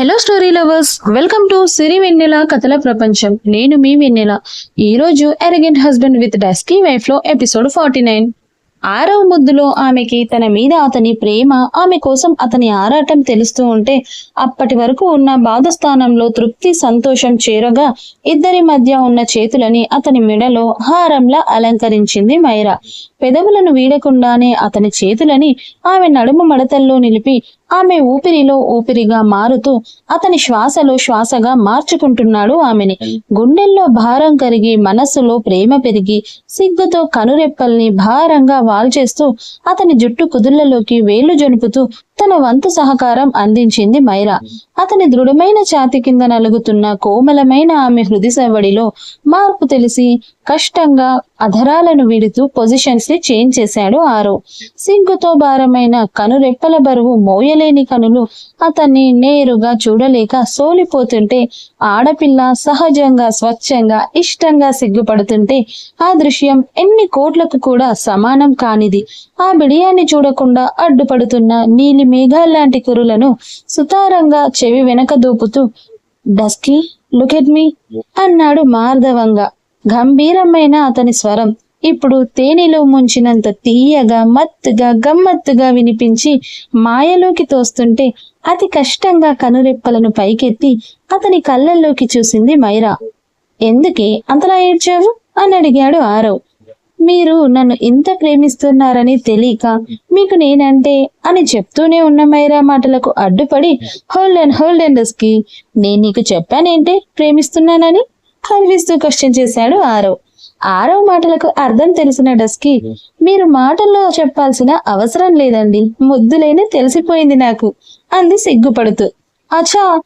Hello story lovers welcome to Siri Vennela కథల ప్రపంచం నేను మీ వెన్నెల ఈ రోజు ఎరగెంట్ హస్బెండ్ విత్ డస్కీ వైఫ్లో ఎపిసోడ్ ఫార్టీ నైన్ ఆరవ ముద్దులో ఆమెకి తన మీద అతని ప్రేమ ఆమె కోసం అతని ఆరాటం తెలుస్తూ ఉంటే అప్పటి వరకు ఉన్న బాధస్థానంలో తృప్తి సంతోషం చేరగా ఇద్దరి మధ్య ఉన్న చేతులని అతని మెడలో హారంలా అలంకరించింది మైరా. పెదవులను వీడకుండానే అతని చేతులని ఆమె నడుము మడతల్లో నిలిపి ఆమె ఊపిరిలో ఊపిరిగా మారుతూ అతని శ్వాసలో శ్వాసగా మార్చుకుంటున్నాడు ఆమెని. గుండెల్లో భారం కరిగి మనస్సులో ప్రేమ పెరిగి సిగ్గుతో కనురెప్పల్ని భారంగా వాల్చేస్తూ అతని జుట్టు కుదుళ్ళలోకి వేళ్ళు జనుపుతూ తన వంతు సహకారం అందించింది మైరా. అతని దృఢమైన ఛాతి కింద నలుగుతున్న కోమలమైన ఆమె హృది సవడిలో మార్పు తెలిసి కష్టంగా అధరాలను విడుతూ పొజిషన్స్ని చేంజ్ చేశాడు ఆరో. సిగ్గుతో భారమైన కనురెప్పల బరువు మోయలేని కనులు. అతన్ని నేరుగా చూడలేక సోలిపోతుంటే ఆడపిల్ల సహజంగా స్వచ్ఛంగా ఇష్టంగా సిగ్గుపడుతుంటే ఆ దృశ్యం ఎన్ని కోట్లకు కూడా సమానం కానిది. ఆ బిడియాన్ని చూడకుండా అడ్డుపడుతున్న నీలి మేఘాల్లాంటి కురులను సుతారంగా చెవి వెనక దూపుతూ డస్కీ లుకెట్ మీ అన్నాడు మార్ధవంగా గంభీరమైన అతని స్వరం ఇప్పుడు తేనెలో ముంచినంత తీయగా మత్తుగా గమ్మత్తుగా వినిపించి మాయలోకి తోస్తుంటే అతి కష్టంగా కనురెప్పలను పైకెత్తి అతని కళ్ళల్లోకి చూసింది మైరా. ఎందుకే అంతలా ఏడ్చావు? అని అడిగాడు ఆరవ్. మీరు నన్ను ఇంత ప్రేమిస్తున్నారని తెలియక మీకు నేనంటే అని చెప్తూనే ఉన్న మైరా మాటలకు అడ్డుపడి హోల్డ్ అండ్ హోల్డ్ అండ్కి నేను నీకు చెప్పానేంటే ప్రేమిస్తున్నానని? కనిపిస్తూ క్వశ్చన్ చేశాడు ఆరవ్. ఆరవ మాటలకు అర్థం తెలిసిన డస్కి మీరు మాటల్లో చెప్పాల్సిన అవసరం లేదండి. ముద్దులైన తెలిసిపోయింది నాకు. అంది సిగ్గుపడుతూ. అచ్చా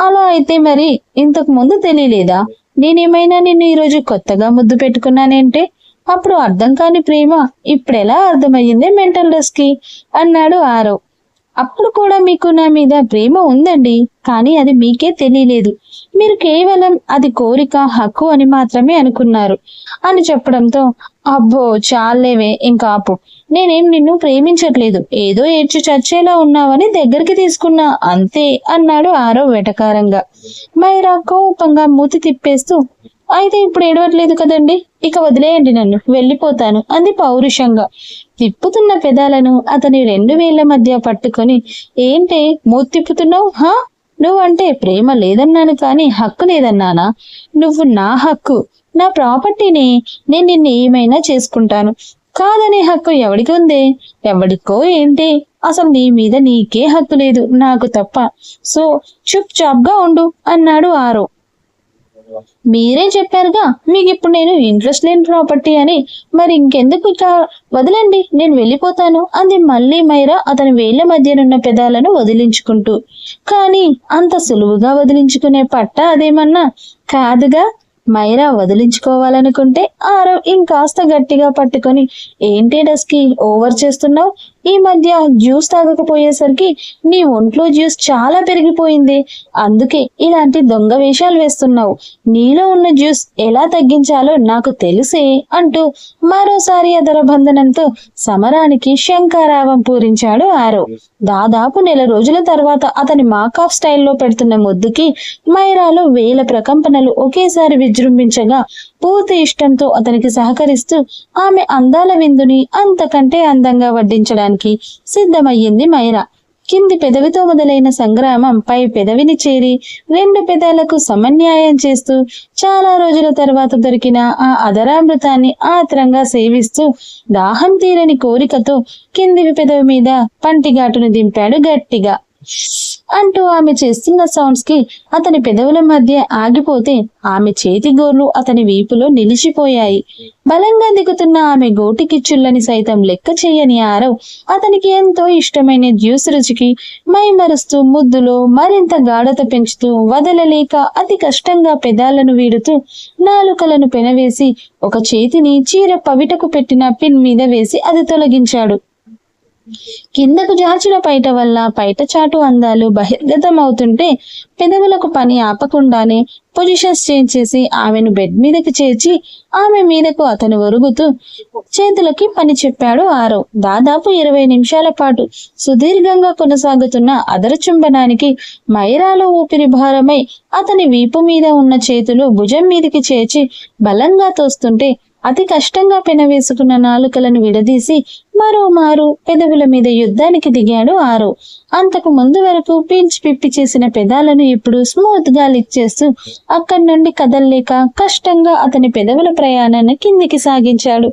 అలా అయితే మరి ఇంతకు ముందు తెలియలేదా? నేనేమైనా నిన్ను ఈరోజు కొత్తగా ముద్దు పెట్టుకున్నానేంటే? అప్పుడు అర్థం కాని ప్రేమ ఇప్పుడెలా అర్థమయ్యింది మెంటల్ డస్కి? అన్నాడు ఆరవ్ అప్పుడు కూడా మీకు నా మీద ప్రేమ ఉందండి కానీ అది మీకే తెలియలేదు. మీరు కేవలం అది కోరిక హక్కు అని మాత్రమే అనుకున్నారు. అని చెప్పడంతో అబ్బో చాలేవే ఇంకా ఆపు. నేనేం నిన్ను ప్రేమించట్లేదు. ఏదో ఏడ్చి చచ్చేలా ఉన్నావని దగ్గరికి తీసుకున్నా అంతే అన్నాడు ఆరో వెటకారంగా. మైరా కోపంగా మూతి తిప్పేస్తూ అయితే ఇప్పుడు ఏడవట్లేదు కదండి ఇక వదిలేయండి నన్ను వెళ్ళిపోతాను అంది పౌరుషంగా. తిప్పుతున్న పెదాలను అతని రెండు వేళ్ళ మధ్య పట్టుకొని ఏంటే మూతిప్పుతున్నావు హా? నువ్వంటే ప్రేమ లేదన్నాను కానీ హక్కు లేదన్నానా? నువ్వు నా హక్కు నా ప్రాపర్టీని నేను నిన్ను ఏమైనా చేసుకుంటాను. కాదనే హక్కు ఎవడికి ఉంది? ఎవడికో ఏంటి? అసలు నీ మీద నీకే హక్కు లేదు నాకు తప్ప. సో చుప్ చాప్గా ఉండు అన్నాడు ఆరో. మీరే చెప్పారుగా? మీకు ఇప్పుడు నేను ఇంట్రెస్ట్ లేని ప్రాపర్టీ అని. మరి ఇంకెందుకు ఇక వదలండి నేను వెళ్ళిపోతాను అంది మళ్ళీ మైరా అతని వేళ్ళ మధ్యనున్న పెదాలను వదిలించుకుంటూ. కానీ అంత సులువుగా వదిలించుకునే పట్ట అదేమన్నా? కాదుగా మైరా వదిలించుకోవాలనుకుంటే ఆరవ్ ఇంకాస్త గట్టిగా పట్టుకొని ఏంటి డస్కి ఓవర్ చేస్తున్నావు? ఈ మధ్య జ్యూస్ తాగకపోయేసరికి నీ ఒంట్లో జ్యూస్ చాలా పెరిగిపోయింది. అందుకే ఇలాంటి దొంగ వేషాలు వేస్తున్నావు. నీలో ఉన్న జ్యూస్ ఎలా తగ్గించాలో నాకు తెలిసే అంటూ మరోసారి అదర బంధనంతో సమరానికి శంకారావం పూరించాడు ఆరో. దాదాపు నెల రోజుల తర్వాత అతని మాకాఫ్ స్టైల్లో పెడుతున్న ముద్దుకి మైరాలో వేల ప్రకంపనలు ఒకేసారి విజృంభించగా పూర్తి ఇష్టంతో అతనికి సహకరిస్తూ ఆమె అందాల విందుని అంతకంటే అందంగా వడ్డించడానికి సిద్ధమయ్యింది మైరా. కింది పెదవితో మొదలైన సంగ్రామం పై పెదవిని చేరి రెండు పెదాలకు సమన్యాయం చేస్తూ చాలా రోజుల తర్వాత దొరికిన ఆ అదరామృతాన్ని ఆత్రంగా సేవిస్తూ దాహం తీరని కోరికతో కింది పెదవి మీద పంటిఘాటును దింపాడు గట్టిగా. అంటూ ఆమె చేస్తున్న సౌండ్స్కి అతని పెదవుల మధ్య ఆగిపోతే ఆమె చేతి గోర్లు అతని వీపులో నిలిచిపోయాయి. బలంగా దిగుతున్న ఆమె గోటికిచ్చుళ్ళని సైతం లెక్క చేయని ఆరవ్ అతనికి ఎంతో ఇష్టమైన జ్యూస్ రుచికి మైమరుస్తూ ముద్దులో మరింత గాఢత పెంచుతూ వదలలేక అతి కష్టంగా పెదాలను వీడుతూ నాలుకలను పెనవేసి ఒక చేతిని చీర పవిటకు పెట్టిన పిన్ మీద వేసి అది తొలగించాడు. కిందకు జార్చిన పైట వల్ల పైట చాటు అందాలు బహిర్గతం అవుతుంటే పెదవులకు పని ఆపకుండానే పొజిషన్స్ చేంజ్ చేసి ఆమెను బెడ్ మీదకి చేర్చి ఆమె మీదకు అతను ఒరుగుతూ చేతులకి పని చెప్పాడు ఆరో. దాదాపు ఇరవై నిమిషాల పాటు సుదీర్ఘంగా కొనసాగుతున్న అదరచుంబనానికి మైరాలో ఊపిరి భారమై అతని వీపు మీద ఉన్న చేతులు భుజం మీదకి చేర్చి బలంగా తోస్తుంటే అతి కష్టంగా పెనవేసుకున్న నాలుకలను విడదీసి మరోమారు పెదవుల మీద యుద్ధానికి దిగాడు ఆరో. అంతకు ముందు వరకు పీల్చి పిప్పి చేసిన పెదాలను ఇప్పుడు స్మూత్గా లిచ్చేస్తూ అక్కడి నుండి కదల్లేక కష్టంగా అతని పెదవుల ప్రయాణాన్ని కిందికి సాగించాడు.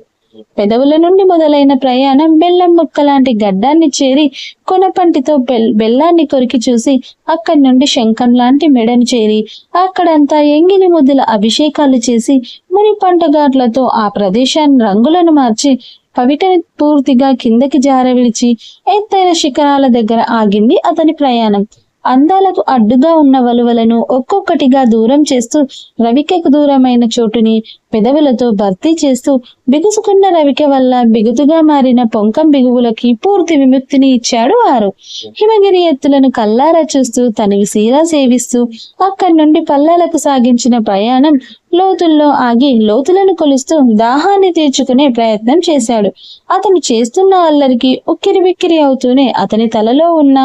పెదవుల నుండి మొదలైన ప్రయాణం బెల్లం ముక్క లాంటి గడ్డాన్ని చేరి కొనపంటితో బెల్ బెల్లాన్ని కొరికి చూసి అక్కడి నుండి శంఖం లాంటి మెడను చేరి అక్కడంతా ఎంగిలి ముద్దుల అభిషేకాలు చేసి ముని పంటగాట్లతో ఆ ప్రదేశాన్ని రంగులను మార్చి పవిటని పూర్తిగా కిందకి జారవిడిచి ఎత్తైన శిఖరాల దగ్గర ఆగింది అతని ప్రయాణం. అందాలకు అడ్డుగా ఉన్న వలువలను ఒక్కొక్కటిగా దూరం చేస్తూ రవికకు దూరమైన చోటుని పెదవులతో భర్తీ చేస్తూ బిగుసుకున్న రవిక వల్ల బిగుతుగా మారిన పొంకం బిగువులకి పూర్తి విముక్తిని ఇచ్చాడు ఆరు హిమగిరి ఎత్తులను కల్లారా చూస్తూ తనకి సీరా సేవిస్తూ అక్కడి నుండి పల్లెలకు సాగించిన ప్రయాణం లోతుల్లో ఆగి లోతులను కొలుస్తూ దాహాన్ని తీర్చుకునే ప్రయత్నం చేశాడు. అతను చేస్తున్న అల్లరికి ఉక్కిరి బిక్కిరి అవుతూనే అతని తలలో ఉన్న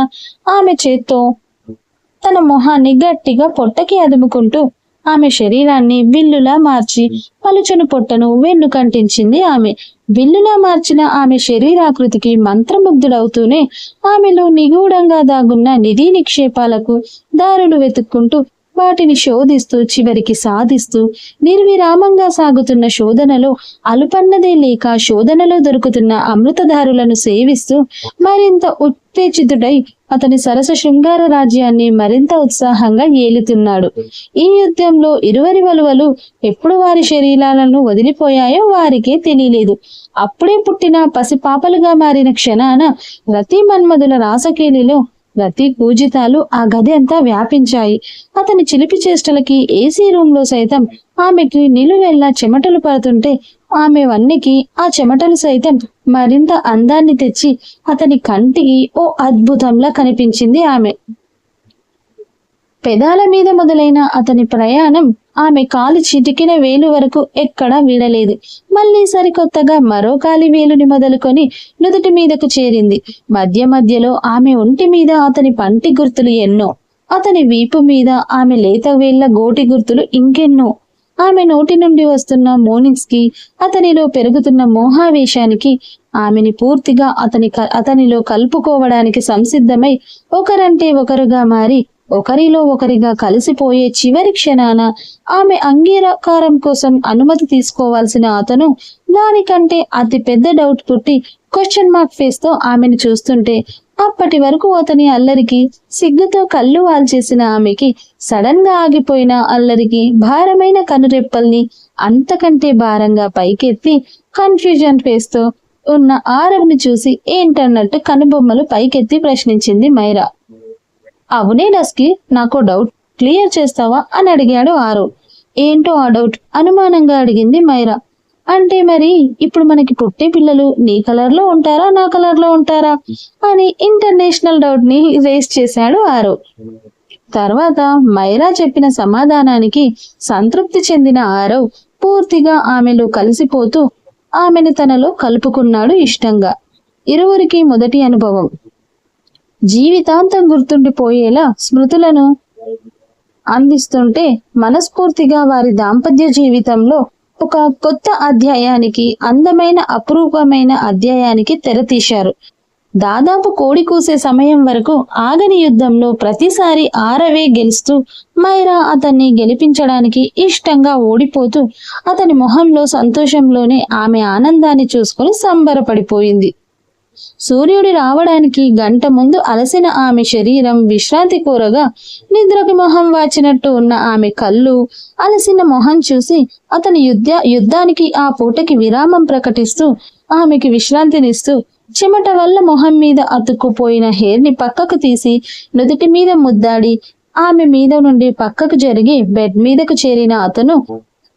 ఆమె చేత్తో తన మొహాన్ని గట్టిగా పొట్టకి అదుముకుంటూ ఆమె శరీరాన్ని విల్లులా మార్చి పలుచను పొట్టను వెన్ను కంటించింది ఆమె. విల్లులా మార్చిన ఆమె శరీరాకృతికి మంత్రముగ్ధుడవుతూనే ఆమెలో నిగూఢంగా దాగున్న నిధి నిక్షేపాలకు దారులు వెతుక్కుంటూ వాటిని శోధిస్తూ చివరికి సాధిస్తూ నిర్విరామంగా సాగుతున్న శోధనలో అలుపన్నదే లేక శోధనలో దొరుకుతున్న అమృతధారులను సేవిస్తూ మరింత ఉత్తేజితుడై అతని సరస శృంగార రాజ్యాన్ని మరింత ఉత్సాహంగా ఏలుతున్నాడు. ఈ యుద్ధంలో ఇరువరి వలువలు ఎప్పుడు వారి శరీరాలను వదిలిపోయాయో వారికే తెలియలేదు. అప్పుడే పుట్టిన పసిపాపలుగా మారిన క్షణాన రతి మన్మధుల రాసకేలిలో రతి పూజితాలు ఆ గది అంతా వ్యాపించాయి. అతని చిలిపి చేష్టలకి ఏసీ రూమ్లో సైతం ఆమెకి నిలువెల్లా చెమటలు పడుతుంటే ఆమె వన్నికి ఆ చెమటలు సైతం మరింత అందాన్ని తెచ్చి అతని కంటికి ఓ అద్భుతంలా కనిపించింది ఆమె. పెదాల మీద మొదలైన అతని ప్రయాణం ఆమె కాలి చిటికిన వేలు వరకు ఎక్కడా వీడలేదు. మళ్ళీ సరికొత్తగా మరో కాలి వేలుని మొదలుకొని నుదుటి మీదకు చేరింది. మధ్య మధ్యలో ఆమె ఒంటి మీద అతని పంటి గుర్తులు ఎన్నో. అతని వీపు మీద ఆమె లేత వేళ్ళ గోటి గుర్తులు ఇంకెన్నో. ఆమె నోటి నుండి వస్తున్న మోనింగ్స్కి అతనిలో పెరుగుతున్న మోహావేశానికి ఆమెని పూర్తిగా అతని క- అతనిలో కలుపుకోవడానికి సంసిద్ధమై ఒకరంటే ఒకరుగా మారి ఒకరిలో ఒకరిగా కలిసిపోయే చివరి క్షణాన ఆమె అంగీకారం కోసం అనుమతి తీసుకోవాల్సిన అతను దానికంటే అతి పెద్ద డౌట్ పుట్టి క్వశ్చన్ మార్క్ ఫేస్తో ఆమెను చూస్తుంటే అప్పటి వరకు అతని అల్లరికి సిగ్గుతో కళ్ళు వాల్చేసిన ఆమెకి సడన్గా ఆగిపోయిన అల్లరికి భారమైన కనురెప్పల్ని అంతకంటే భారంగా పైకెత్తి కన్ఫ్యూజన్ ఫేస్తో ఉన్న ఆరవ్ని చూసి ఏంటన్నట్టు కనుబొమ్మలు పైకెత్తి ప్రశ్నించింది మైరా. అవునే డస్కి నాకు డౌట్ క్లియర్ చేస్తావా అని అడిగాడు ఆరు. ఏంటో ఆ డౌట్ అనుమానంగా అడిగింది మైరా. అంటే మరి ఇప్పుడు మనకి పుట్టే పిల్లలు నీ కలర్లో ఉంటారా నా కలర్లో ఉంటారా అని ఇంటర్నేషనల్ డౌట్ని రేస్ చేశాడు ఆరు. తర్వాత మైరా చెప్పిన సమాధానానికి సంతృప్తి చెందిన ఆరవ్ పూర్తిగా ఆమెలో కలిసిపోతూ ఆమెను తనలో కలుపుకున్నాడు ఇష్టంగా. ఇరువురికి మొదటి అనుభవం. జీవితాంతం గుర్తుండిపోయేలా స్మృతులను అందిస్తుంటే మనస్ఫూర్తిగా వారి దాంపత్య జీవితంలో ఒక కొత్త అధ్యాయానికి అందమైన అపురూపమైన అధ్యాయానికి తెరతీశారు దాదాపు కోడి కూసే సమయం వరకు ఆగని యుద్ధంలో ప్రతిసారి ఆరవే గెలుస్తూ మైరా అతన్ని గెలిపించడానికి ఇష్టంగా ఓడిపోతూ అతని మొహంలో సంతోషంలోనే ఆమె ఆనందాన్ని చూసుకుని సంబరపడిపోయింది. సూర్యుడి రావడానికి గంట ముందు అలసిన ఆమె శరీరం విశ్రాంతి కోరగా నిద్రకి మొహం వాచినట్టు ఉన్న ఆమె కళ్ళు అలసిన మొహం చూసి అతని యుద్ధ యుద్ధానికి ఆ పూటకి విరామం ప్రకటిస్తూ ఆమెకి విశ్రాంతినిస్తూ చెమట వల్ల మొహం మీద అతుక్కుపోయిన హెయిర్ని పక్కకు తీసి నుదుటి మీద ముద్దాడి ఆమె మీద నుండి పక్కకు జరిగి బెడ్ మీదకు చేరిన అతను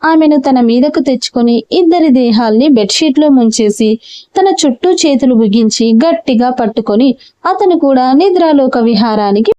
ఆమెను తన మీదకు తెచ్చుకొని ఇద్దరి దేహాల్ని బెడ్షీట్లో ముంచేసి తన చుట్టూ చేతులు బిగించి గట్టిగా పట్టుకొని అతను కూడా నిద్రాలోక విహారానికి